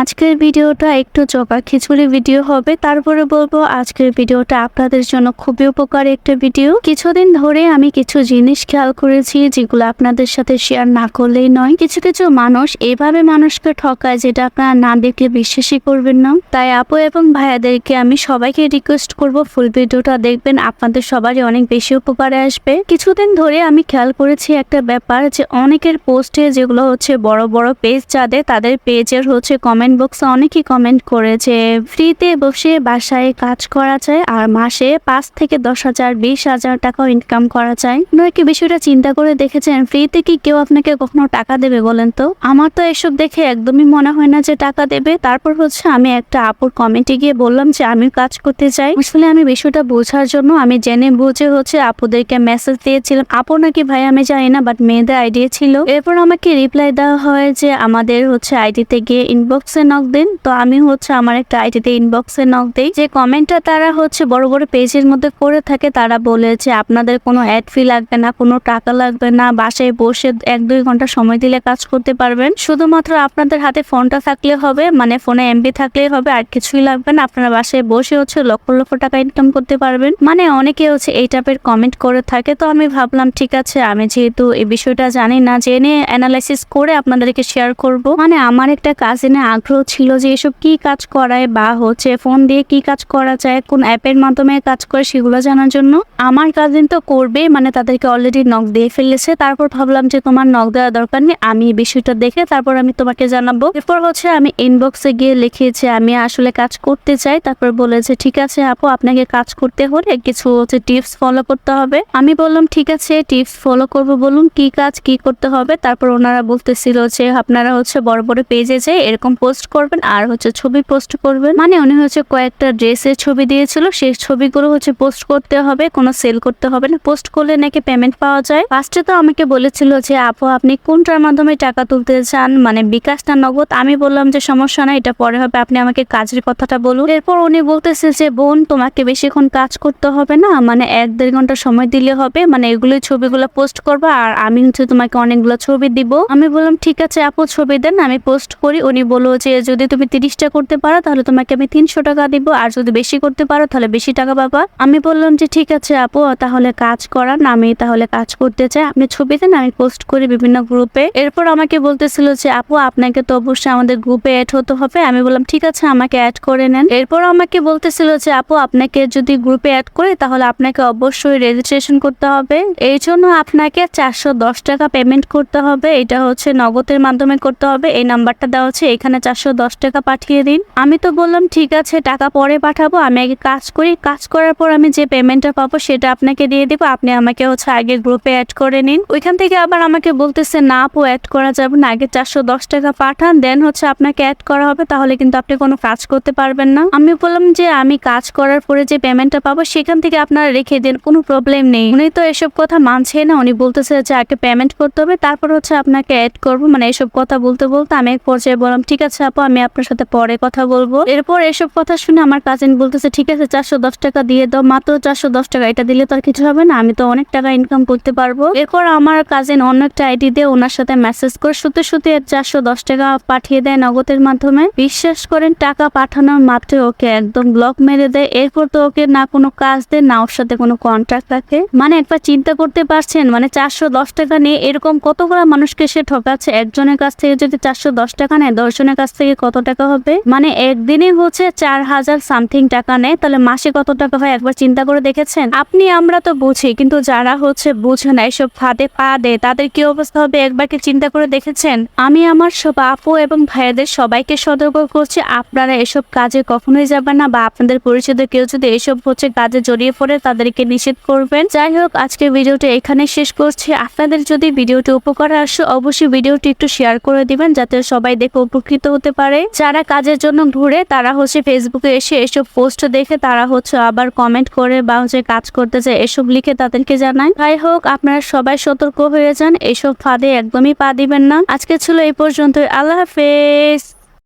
আজকের ভিডিওটা একটু জবা খিচুড়ি ভিডিও হবে। তারপরে বলব আজকের ভিডিওটা আপনাদের জন্য খুবই উপকার একটা ভিডিও। কিছুদিন ধরে আমি কিছু জিনিস খেয়াল করেছি যেগুলো আপনাদের সাথে শেয়ার না করলেই নয়। কিছু কিছু মানুষ এভাবে মানুষকে ঠকায় যেটা আপনারা না দেখলে বিশ্বাসই করবেন না। তাই আপু এবং ভাইয়াদেরকে আমি সবাইকে রিকোয়েস্ট করব ফুল ভিডিওটা দেখবেন, আপনাদের সবারই অনেক বেশি উপকারে আসবে। কিছুদিন ধরে আমি খেয়াল করেছি একটা ব্যাপার যে অনেকের পোস্টে যেগুলো হচ্ছে বড় বড় পেজ যাদের, তাদের পেজের হচ্ছে কমেন্ট বক্সে অনেকেই কমেন্ট করেছে ফ্রিতে বসে বাসায় কাজ করা যায় আর মাসে পাঁচ থেকে দশ হাজার, বিশ হাজার টাকাও ইনকাম করা যায়। আপনারা কি বিষয়টা চিন্তা করে দেখেছেন? ফ্রিতে কি কেউ আপনাকে কখনো টাকা দেবে বলেন তো? আমার তো এসব দেখে একদমই মনে হয় না যে টাকা দেবে। তারপর হচ্ছে আমি একটা আপুর কমেন্টে গিয়ে বললাম যে, আমি কাজ করতে চাই। আসলে আমি বিষয়টা বোঝার জন্য আমি জেনে বুঝে হচ্ছে আপুদেরকে মেসেজ দিয়েছিলাম। আপু নাকি ভাই আমি জানি না বাট মেয়েদের আইডিয়া ছিল। এরপর আমাকে রিপ্লাই দেওয়া হয় যে, আমাদের হচ্ছে আইডিতে গিয়ে ইনবক্সে নক দিন, তো আমি হচ্ছে আমার একটা আইডিতে ইনবক্সে নক দিই। যে কমেন্টটা তারা হচ্ছে বড় বড় পেজের মধ্যে করে থাকে, তারা বলেছে আপনাদের কোনো অ্যাড ফি লাগবে না, কোনো টাকা লাগবে না, বাসায় বসে এক দুই ঘণ্টা সময় দিলে কাজ করতে পারবেন। শুধুমাত্র আপনাদের হাতে ফোনটা থাকলে হবে মানে ফোনে এমবি থাকলেই হবে, আর কিছুই লাগবে না। আপনারা বাসায় বসে হচ্ছে লক্ষ লক্ষ টাকা ইনকাম করতে পারবেন। মানে অনেকে হচ্ছে এই টাইপের কমেন্ট করে থাকে, তো আমি ভাবলাম, ঠিক আছে, আমি যেহেতু এই বিষয়টা জানি না, জেনে অ্যানালাইসিস করে আপনাদেরকে শেয়ার করব। মানে আমার একটা কাজিনে আগ্রহ ছিল যে এসব কি কাজ করায় বা হচ্ছে ফোন দিয়ে কি কাজ করা যায়, কোন অ্যাপের মাধ্যমে কাজ করে সেগুলো জানার জন্য। আমার কাজিন তো করবে মানে তাদেরকে অলরেডি নখ দিয়ে ফেলেছে। তারপর ভাবলাম যে তোমার নখ দেওয়ার দরকার নেই, আমি বিষয়টা দেখে তারপর আমি তোমাকে জানাব। এরপর হচ্ছে আমি ইনবক্সে গিয়ে লিখিয়েছি আমি আসলে কাজ করতে চাই, তারপর বলেছে ঠিক আছে আপু, আপনাকে কাজ করতে হলে কিছু হচ্ছে টিপস ফলো করতে হবে। আমি বললাম, ঠিক আছে টিপস ফলো করব, বলুন কি কাজ, কি করতে হবে? তারপর ওনারা বলতেছিল যে, আপনারা হচ্ছে বড় বড় পেজে যে এরকম পোস্ট করবেন আর হচ্ছে ছবি পোস্ট করবেন। মানে উনি হচ্ছে কয়েকটা ড্রেসের ছবি দিয়েছিল, সেই ছবিগুলো হচ্ছে পোস্ট করতে হবে, কোনো সেল করতে হবে না। পোস্ট করলে নাকি পেমেন্ট পাওয়া যায়। ফার্স্টে তো আমাকে বলেছিল যে, আপু, আপনি কোনটার মাধ্যমে টাকা তুলতে চান? মানে বিকাশ না নগদ? আমি বললাম যে, সমস্যা নাই, এটা পরে হবে। আপনি আমাকে কাজের কথাটা বলুন। এরপর উনি বলতেছে যে, বোন, তোমাকে বেশিক্ষণ কাজ করতে হবে না। মানে এক দেড় ঘণ্টা সময় দিলে হবে। মানে এগুলোই ছবিগুলো পোস্ট করব আর আমি হচ্ছে তোমাকে অনেকগুলো ছবি দিব। আমি বললাম, ঠিক আছে আপু, ছবি দেন, আমি পোস্ট করি। উনি বলল যে যদি তুমি তিরিশটা করতে পারো, তাহলে তোমাকে আমি তিনশো টাকা দিব। আর যদি বেশি করতে পারো, তাহলে বেশি টাকা পাবা। আমি বললাম যে, ঠিক আছে আপু, তাহলে কাজ করান। আমি তাহলে কাজ করতে চাই। আপনি ছবি দেন আমি পোস্ট করি বিভিন্ন গ্রুপে এরপর আমাকে বলতেছিল যে, আপু, আপনাকে তো অবশ্যই আমাদের গ্রুপে অ্যাড হতে হবে। আমি বললাম, ঠিক আছে, আমাকে অ্যাড করে নেন। এরপর আমাকে বলতেছিল যে, আপু, আপনাকে যদি গ্রুপে অ্যাড করে, তাহলে আপনাকে অবশ্যই রেজিস্ট্রেশন করতে হবে। এই জন্য আপনাকে চারশো দশ টাকা পেমেন্ট করতে হবে। এটা হচ্ছে নগদের মাধ্যমে করতে হবে। এই নাম্বারটা দেওয়া হচ্ছে। এখানে চারশো দশ টাকা পাঠিয়ে দিন। আমি তো বললাম, ঠিক আছে, টাকা পরে পাঠাবো। আমি আগে কাজ করি। কাজ করার পর আমি যে পেমেন্টটা পাবো সেটা আপনাকে দিয়ে দিব। আপনি আমাকে হচ্ছে আগে গ্রুপে অ্যাড করে নিন। ওইখান থেকে আবার আমাকে বলতেছে, না আপু অ্যাড করা যাবে না। আগে চারশো দশ টাকা পাঠান দেন হচ্ছে আপনাকে অ্যাড করা হবে। তাহলে কিন্তু আপনি কোনো কাজ করতে পারবেন না। আমি বললাম যে, আমি কাজ করার পরে যে পেমেন্টটা পাবো, সেখান থেকে আপনারা রেখে দেন। কোনো প্রবলেম নেই। উনি তো এসব কথা মানছে না। উনি বলতেছে যে, আগে পেমেন্ট করতে হবে। তারপর হচ্ছে আপনাকে অ্যাড করব। মানে এসব কথা বলতে বলতে আমি এক পর্যায়ে বললাম, ঠিক আছে আপু, আমি আপনার সাথে পরে কথা বলব। এরপর এসব কথা শুনে আমার কাজিন বলতেছে, ঠিক আছে, চারশো দশ টাকা দিয়ে দাও, মাত্র চারশো দশ টাকা। এটা দিলে তো আর কিছু হবে না, আমি তো অনেক টাকা ইনকাম করতে পারব। এরপর আমার কাজিন অন্য একটা আইডি দিয়ে ওনার সাথে মেসেজ করে, সত্যি সত্যি চারশো দশ টাকা পাঠিয়ে দেয় নগদের মাধ্যমে। বিশ্বাস করেন, টাকা পাঠানোর মাত্র ওকে একদম ব্লক মেরে দেয়। এরপর তো ওকে না কোনো কাজ দেয়, না ওর সাথে কোনো কন্ট্রাক্ট রাখে। মানে একবার চিন্তা করতে পারছেন মানে চারশো দশ টাকা নিয়ে এরকম কতগুলো মানুষকে সে ঠকাচ্ছে? একজনের কাছ থেকে যদি চারশো দশ টাকা নেয়, দশজনের কাছ থেকে কত টাকা হবে? মানে একদিনে হচ্ছে চার হাজার সামথিং টাকা নেয়, তাহলে মাসে কত টাকা হয় একবার চিন্তা করে দেখেছেন? আপনি, আমরা তো বুঝি, কিন্তু যারা হচ্ছে বুঝে না এসব ফাঁদে পা দেয়, তাদের কি অবস্থা হবে একবার কি চিন্তা করে দেখেছেন? আমি আমার সব আপু এবং ভাইয়াদের সবাইকে সতর্ক করছি, আপনারা এসব কাজে কখনোই যাবেন না বা আপনাদের পরিচিত কেউ যদি এসব হচ্ছে কাজে জড়িয়ে পড়ে, তাদেরকে নিষেধ করবেন। যাই হোক, আজকে ভিডিওটি এখানে শেষ করছি। আপনাদের যদি ভিডিওটি উপকার আসে, অবশ্যই ভিডিওটি একটু শেয়ার করে দিবেন, যাতে সবাই দেখে উপকৃত হতে পারে। যারা কাজের জন্য ঘুরে, তারা হচ্ছে ফেসবুকে এসে এসব পোস্ট দেখে, তারা হচ্ছে আবার কমেন্ট করে বা হচ্ছে কাজ করতে চায়, এসব লিখে তাদেরকে জানায়। যাই হোক, আপনারা সবাই সতর্ক হয়ে যান, এসব ফাঁদে একদমই পা দিবেন না। আজকে ছিল এই পর্যন্ত আল্লাহ হাফেজ।